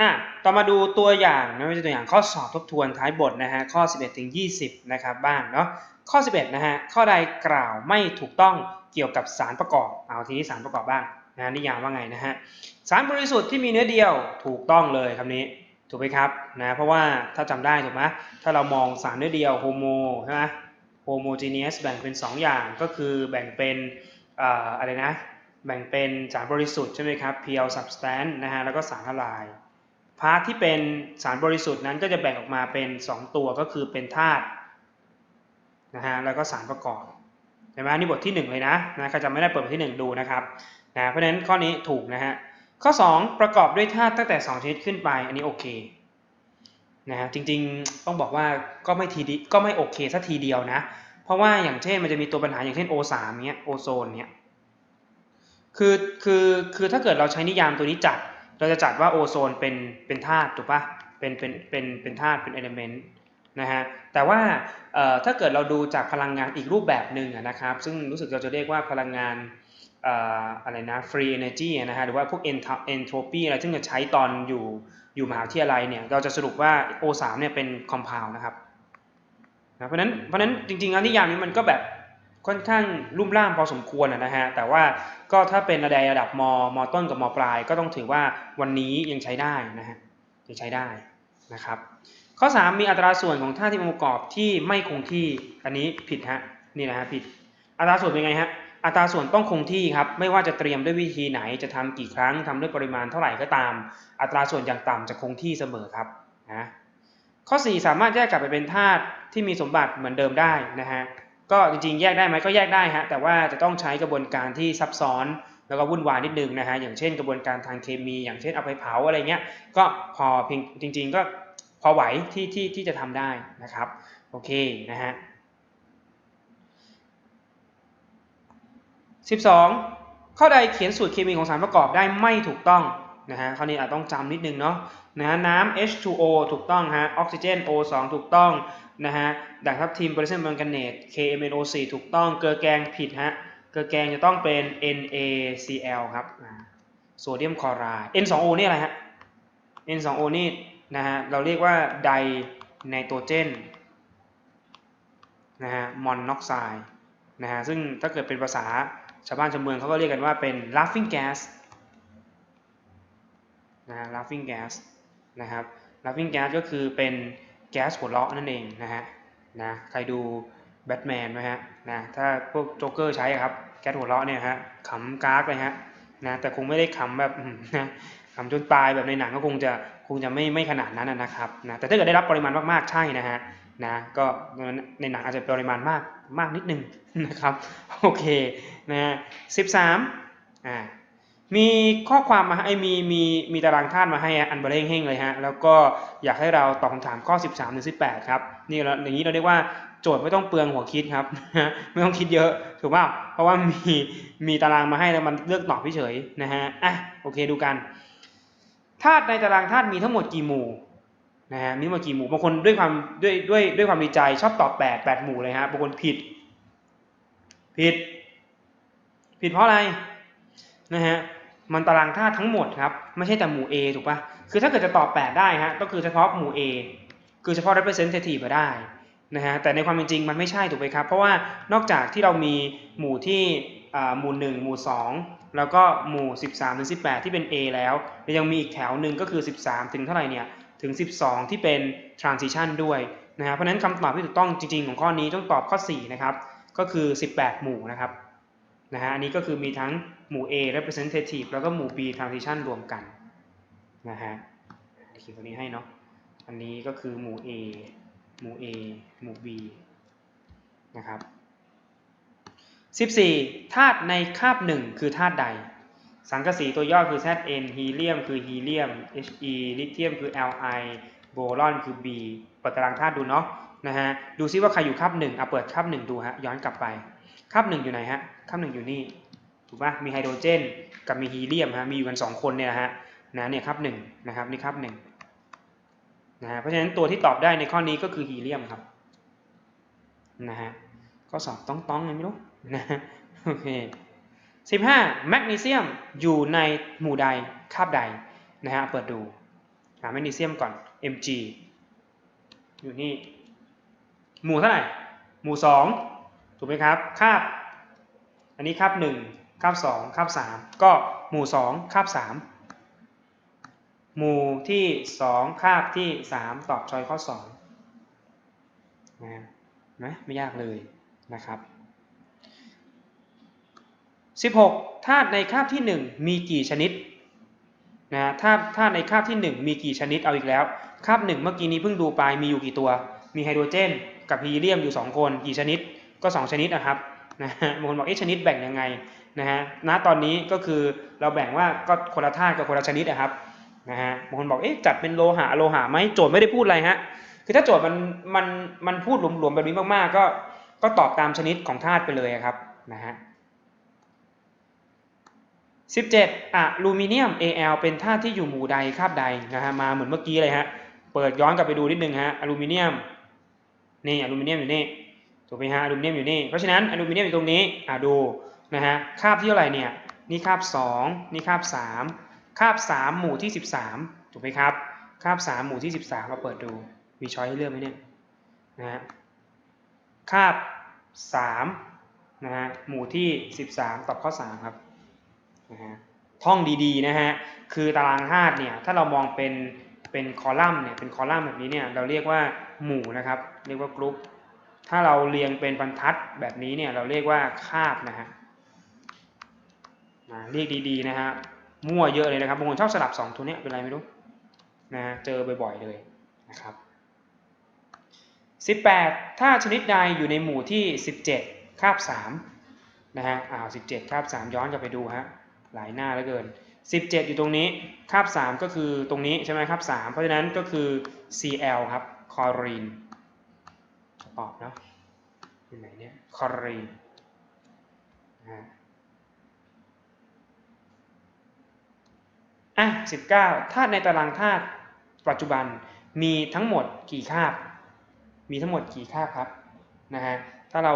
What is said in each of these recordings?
อะต่อมาดูตัวอย่างนะไม่ใช่ตัวอย่างข้อสอบทบทวนท้ายบทนะฮะข้อ 11ถึง20 นะครับบ้างเนาะข้อ 11 นะฮะข้อใดกล่าวไม่ถูกต้องเกี่ยวกับสารประกอบ เอาทีนี้สารประกอบบ้างนะนิยามว่าไงนะฮะสารบริสุทธิ์ที่มีเนื้อเดียวถูกต้องเลยคำนี้ถูกไหมครับนะเพราะว่าถ้าจำได้ถูกไหมถ้าเรามองสารเนื้อเดียวโฮโมใช่ไหมโฮโมจีเนียสแบ่งเป็น 2 อย่างก็คือแบ่งเป็นเอ่ออะไรนะแบ่งเป็นสารบริสุทธิ์ใช่ไหมครับ pure substance นะฮะแล้วก็สารละลาย พาร์ทที่เป็นสารบริสุทธิ์นั้นก็จะแบ่งออกมาเป็น 2 ตัวก็คือเป็นธาตุนะฮะแล้วก็สารประกอบเห็นไหมนี่บทที่ 1 เลยนะนะใครจะไม่ได้เปิดบทที่ 1 ดูนะครับนะเพราะฉะนั้นข้อนี้ถูกนะฮะข้อ 2 ประกอบด้วยธาตุตั้งแต่ 2 ชนิดขึ้นไป อันนี้โอเคนะฮะจริงๆต้องบอกว่าก็ไม่ทีดีก็ไม่โอเคสักทีเดียวนะ เพราะว่าอย่างเช่นมันจะมีตัวปัญหาอย่างเช่น O3 เนี้ยโอโซนเนี้ยคือคือคือถ้าเกิดเราใช้นิยามตัวนี้จัด เราจะจัดว่าโอโซนเป็นเป็นธาตุถูกปะเป็นเป็นเป็นเป็นธาตุเป็นเอลิเมนต์นะฮะแต่ว่าถ้าเกิดเราดูจากพลังงานอีกรูปแบบหนึ่งนะครับ ซึ่งรู้สึกเราจะเรียกว่าพลังงานอะไรนะ free energy นะฮะหรือว่าพวก ent- entropy อะไรซึ่งจะใช้ตอนอยู่อยู่มหาวิทยาลัยเนี่ยเราจะสรุปว่า O3 เนี่ยเป็น compound นะครับนะเพราะนั้นเพราะฉะนั้นจริงๆแล้วนิยามนี้มันก็แบบ ค่อนข้างลุ่มล่ามพอสมควรนะฮะแต่ว่าก็ถ้าเป็นระดับระดับมมต้นกับมปลาย ก็ต้องถือว่าวันนี้ยังใช้ได้นะฮะยังใช้ได้นะครับ ข้อ 3 มีอัตราส่วนของธาตุที่องค์ประกอบที่ไม่คงที่อันนี้ผิดฮะนี่นะฮะผิดอัตราส่วนเป็นไงฮะอัตราส่วนต้องคงที่ครับไม่ว่าจะเตรียมด้วยวิธีไหนจะทำกี่ครั้งทำด้วยปริมาณเท่าไหร่ก็ตาม อัตราส่วนอย่างต่ำจะคงที่เสมอครับนะข้อ 4 สามารถแยกกลับไปเป็นธาตุที่มีสมบัติเหมือนเดิมได้นะฮะ ก็จริงๆแยกได้ไหมก็แยกได้ฮะแต่ว่าจะต้องใช้กระบวนการที่ซับซ้อนแล้วก็วุ่นวายนิดนึงนะฮะอย่างเช่นกระบวนการทางเคมี อย่างเช่นเอาไปเผาอะไรเงี้ยก็พอเพียงจริง ๆ ก็พอไหวที่ที่ที่จะทำได้นะครับโอเคนะฮะ12ข้อใดเขียนสูตรเคมีของสารประกอบได้ไม่ถูกต้องนะฮะข้อนี้อาจต้องจำนิดนึงเนาะนะน้ำ H2O ถูกต้องฮะออกซิเจน O2 ถูกต้อง นะฮะด่างทับทิมโพแทสเซียมแมงกาเนต KMNO4 ถูกต้องเกลือแกงผิดฮะเกลือแกงจะต้องเป็น NaCl ครับโซเดียมคลอไรด์ N2O นี่อะไรฮะ N2O นี่นะฮะเราเรียกว่าไดไนโตรเจนนะฮะมอนอกไซด์นะฮะซึ่งถ้าเกิดเป็นภาษาชาวบ้านชาวเมืองเขาก็เรียกกันว่าเป็น laughing gas นะฮะ laughing gas นะครับ laughing gas ก็คือเป็น แก๊สหัวเราะนั่นเองนะฮะนะใครดูแบทแมนไหมฮะนะถ้าพวกโจ๊กเกอร์ใช้ครับแก๊สหัวเราะเนี่ยฮะขำกากเลยฮะนะแต่คงไม่ได้ขำแบบนะขำจนตายแบบในหนังก็คงจะคงจะไม่ไม่ขนาดนั้นนะครับนะแต่ถ้าเกิดได้รับปริมาณมากๆใช่นะฮะนะก็ในหนังอาจจะปริมาณมากมากนิดนึงนะครับโอเคนะฮะสิบสามอ่า มีข้อความมาให้มีมีมีตารางธาตุมาให้อันเบอร์เร่งเฮ่งเลยฮะแล้วก็อยากให้เราตอบคำถามข้อ 13ถึง18 ครับนี่เราอย่างนี้เราเรียกว่าโจทย์ไม่ต้องเปลืองหัวคิดครับ ไม่ต้องคิดเยอะถูกป่าเพราะว่ามีมีตารางมาให้แล้วมันเลือกตอบเฉยๆนะฮะอะโอเคดูกันธาตุในตารางธาตุมีทั้งหมดกี่หมู่นะฮะมีทั้งหมดกี่หมู่บางคนด้วยความด้วยด้วยด้วยความดีใจชอบตอบ8 8หมู่เลยฮะบางคนผิด ผิด ผิดเพราะอะไรนะฮะ มันตารางธาตุทั้งหมดครับไม่ใช่แต่หมู่ A ถูกปะคือถ้าเกิดจะตอบ 8 ได้ฮะก็คือเฉพาะหมู่ A คือเฉพาะ representative ได้นะฮะแต่ในความเป็นจริงมันไม่ใช่ถูกไหมครับ เพราะว่านอกจากที่เรามีหมู่ที่หมู่ 1 หมู่ 2 แล้วก็หมู่ 13ถึง18 ที่เป็น A แล้วยังมีอีกแถวหนึ่งก็คือ 13 ถึงเท่าไหร่เนี่ยถึง 12 ที่เป็น transition ด้วยนะฮะเพราะฉะนั้นคำตอบที่ถูกต้องจริงๆ ของข้อนี้ต้องตอบข้อ 4 นะครับ ก็คือ 18 หมู่นะครับ นะฮะอันนี้ก็คือมีทั้งหมู่ A representative แล้วก็หมู่ B transition รวมกันนะฮะเขียนตัวนี้ให้เนาะอันนี้ก็คือหมู่ A หมู่ A หมู่ B นะครับ 14ธาตุในคาบหนึ่งคือธาตุใด สังกะสีตัวย่อคือ Zn ฮีเลียมคือฮีเลียม He ลิเธียมคือ Li โบรอนคือ B เปิดตารางธาตุดูเนาะนะฮะดูซิว่าใครอยู่คาบหนึ่งอะเปิดคาบหนึ่งดูฮะย้อนกลับไปคาบหนึ่งอยู่ไหนฮะ คาบหนึ่งอยู่นี่ถูกปะมีไฮโดรเจน กับมีฮีเลียมฮะมีอยู่กันสองคนเนี่ยฮะนะเนี่ยคาบหนึ่งนะครับนี่คาบหนึ่งนะฮะเพราะฉะนั้นตัวที่ตอบได้ในข้อนี้ก็คือฮีเลียมครับนะฮะก็สอบต้องต้องไงไม่รู้นะโอเคสิบห้าแมกนีเซียมอยู่ในหมู่ใดคาบใดนะฮะเปิดดูหาแมกนีเซียมก่อน Mg อยู่นี่ หมู่เท่าไหร่ หมู่สองถูกไหมครับ คาบ อันนี้คาบหนึ่งคาบสองคาบสามก็หมู่สองคาบสามหมู่ที่สองคาบที่สามตอบชอยข้อสองนะนะไม่ยากเลยนะครับ16ธาตุในคาบที่1มีกี่ชนิดนะธาตุธาตุในคาบที่1มีกี่ชนิดเอาอีกแล้วคาบ1เมื่อกี้นี้เพิ่งดูไปมีอยู่กี่ตัว มีไฮโดรเจน กับฮีเลียมอยู่2คนกี่ชนิดก็2ชนิดนะครับ นะฮะบางคนบอกเอ๊ะชนิดแบ่งยังไงนะฮะณตอนนี้ก็คือเราแบ่งว่าก็คนละธาตุกับคนละชนิดนะครับนะฮะบางคนบอกเอ๊ะจัดเป็นโลหะโลหะไหมโจทย์ไม่ได้พูดอะไรฮะคือถ้าโจทย์มันมันมันพูดรวมๆแบบนี้มากๆ ก็ก็ตอบตามชนิดของธาตุไปเลยครับนะฮะ17อะลูมิเนียม Al เป็นธาตุที่อยู่หมู่ใดคาบใดนะฮะมาเหมือนเมื่อกี้เลยฮะเปิดย้อนกลับไปดูนิดนึงฮะอลูมิเนียมนี่อลูมิเนียมอยู่นี่ ถูกไหมฮะอลูมิเนียมอยู่นี่เพราะฉะนั้นอลูมิเนียมอยู่ตรงนี้อะดูนะฮะคาบที่เท่าไหร่เนี่ยนี่คาบ 2 นี่คาบ 3 คาบ 3 หมู่ที่ 13 ถูกไหมครับ คาบ 3 หมู่ที่ 13มาเปิดดูมีช้อยให้เลือกไหมเนี่ยนะฮะคาบ 3 นะฮะหมู่ที่ 13 ตอบข้อ 3 ครับนะฮะท่องดีๆนะฮะคือตารางธาตุเนี่ยถ้าเรามองเป็นเป็นคอลัมน์เนี่ยเป็นคอลัมน์แบบนี้เนี่ยเราเรียกว่าหมู่นะครับ เรียกว่ากรุ๊ป ถ้าเราเรียงเป็นบรรทัดแบบนี้เนี่ยเราเรียกว่าคาบนะฮะนะเรียกดีๆนะฮะมั่วเยอะเลยนะครับบางคนชอบสลับ 2 ตัวเนี้ยเป็นไรไม่รู้นะเจอบ่อยๆเลยนะครับ 18 ถ้าชนิดใดอยู่ในหมู่ที่ 17 คาบ3นะฮะอ้าว17 คาบ 3 ย้อนกลับไปดูฮะหลายหน้าเหลือเกิน 17 อยู่ตรงนี้คาบ 3 ก็คือตรงนี้ใช่ไหมครับ3 เพราะฉะนั้นก็คือ Cl ครับคลอรีน ตอบเนาะอยู่ไหนเนี่ยคอรีนะฮะอะ19ธาตุในตารางธาตุปัจจุบันมีทั้งหมดกี่คาบ มีทั้งหมดกี่คาบครับนะฮะถ้าเรา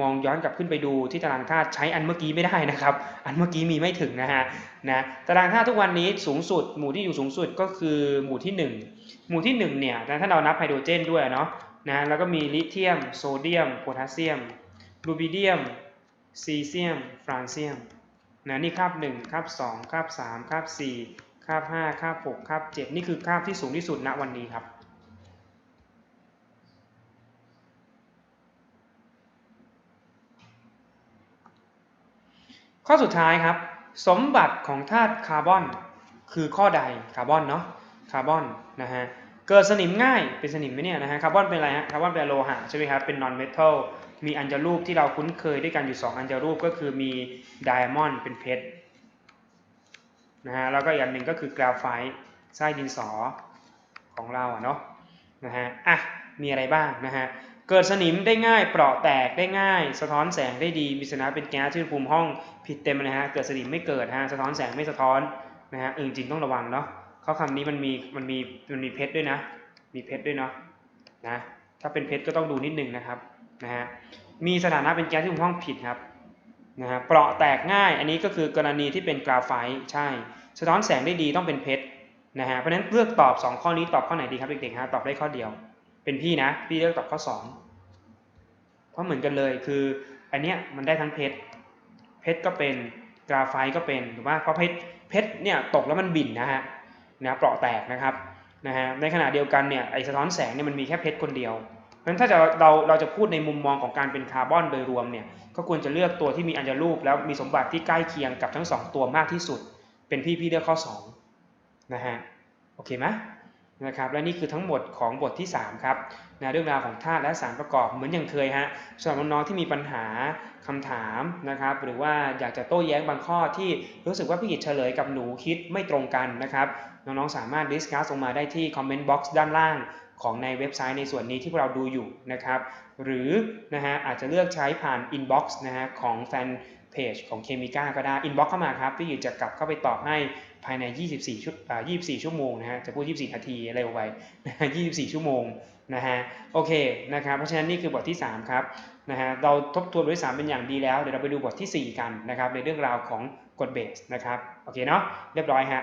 มองย้อนกลับขึ้นไปดูที่ตารางธาตุใช้อันเมื่อกี้ไม่ได้นะครับ อันเมื่อกี้มีไม่ถึงนะฮะนะตารางธาตุทุกวันนี้สูงสุดหมู่ที่อยู่สูงสุดก็คือหมู่ที่ 1 หมู่ที่1เนี่ยถ้าเรานับไฮโดรเจนด้วยเนาะ นะแล้วก็มีลิเธียม โซเดียมโพแทสเซียมรูบิเดียมซีเซียมฟรานเซียมนะนี่คาบ1คาบ2คาบ3คาบ4คาบ5คาบ6คาบ7 นี่คือคาบที่สูงที่สุดณวันนี้ครับข้อสุดท้ายครับ สมบัติของธาตุคาร์บอนคือข้อใดคาร์บอนเนาะคาร์บอนนะฮะ เกิดสนิมง่ายเป็นสนิมไหมเนี่ยนะฮะคาร์บอนเป็นอะไรฮะคาร์บอนเป็นโลหะใช่ไหมครับเป็นนอนเมทัลมีอัญจรูปที่เราคุ้นเคยด้วยกันอยู่ 2 อัญจรูปก็คือมีไดอะมอนด์เป็นเพชรนะฮะแล้วก็อีกอันหนึ่งก็คือกราไฟต์ไส้ดินสอของเราอะเนาะนะฮะอะมีอะไรบ้างนะฮะเกิดสนิมได้ง่าย เปราะแตกได้ง่าย สะท้อนแสงได้ดี มีสถานะเป็นแก๊สที่อุณหภูมิห้องผิดเต็มนะฮะเกิดสนิมไม่เกิดฮะสะท้อนแสงไม่สะท้อนนะฮะเออจริงต้องระวังเนาะ ข้อคำนี้มันมีมันมีมันมีเพชรด้วยนะ มีเพชรด้วยเนาะนะถ้าเป็นเพชรก็ต้องดูนิดนึงนะครับนะฮะมีสถานะเป็นแก๊สที่อุณหภูมิห้องผิดครับนะฮะเปราะแตกง่ายอันนี้ก็คือกรณีที่เป็นกราไฟต์ใช่ สะท้อนแสงได้ดีต้องเป็นเพชรนะฮะเพราะฉะนั้นเลือกตอบ 2 ข้อนี้ตอบข้อไหนดีครับเด็กๆฮะตอบได้ข้อเดียว เป็นพี่นะพี่เลือกตอบข้อ 2 เพราะเหมือนกันเลยคืออันเนี้ยมันได้ทั้งเพชรเพชรก็เป็นกราไฟต์ก็เป็นถูกไหมเพราะเพชรเพชรเนี่ยตกแล้วมันบิ่นนะฮะ นะเปราะแตกนะครับนะฮะในขณะเดียวกันเนี่ยไอสะท้อนแสงเนี่ยมันมีแค่เพชรคนเดียวเพราะฉะนั้นถ้าจะเราเราจะพูดในมุมมองของการเป็นคาร์บอนโดยรวมเนี่ยก็ควรจะเลือกตัวที่มีอัญรูป แล้วมีสมบัติที่ใกล้เคียงกับทั้งสองตัวมากที่สุด เป็นพี่พี่เลือกข้อ2นะฮะโอเคไหม นะครับและนี่คือทั้งหมดของบทที่ 3 ครับนะเรื่องราวของธาตุและสารประกอบเหมือนอย่างเคยฮะสำหรับน้องๆที่มีปัญหาคำถามนะครับหรือว่าอยากจะโต้แย้งบางข้อที่รู้สึกว่าพี่กิจเฉลยกับหนูคิดไม่ตรงกันนะครับน้องๆสามารถดิสคัสลงมาได้ที่คอมเมนต์บ็อกซ์ด้านล่างของในเว็บไซต์ในส่วนนี้ที่พวกเราดูอยู่นะครับหรือนะฮะอาจจะเลือกใช้ผ่านอินบ็อกซ์นะฮะของแฟนเพจของเคมิก้าก็ได้อินบ็อกซ์เข้ามาครับพี่กิจจะกลับเข้าไปตอบให้ ภายใน 24 ชุดอ่า24 ชั่วโมงนะฮะจะพูด 24 นาทีเร็วไปนะฮะ24 ชั่วโมงนะฮะโอเคนะครับเพราะฉะนั้นนี่คือบทที่ 3 ครับนะฮะเราทบทวนบทที่3เป็นอย่างดีแล้ว เดี๋ยวเราไปดูบทที่ 4 กันนะครับในเรื่องราวของกฎเบสนะครับโอเคเนาะเรียบร้อยฮะ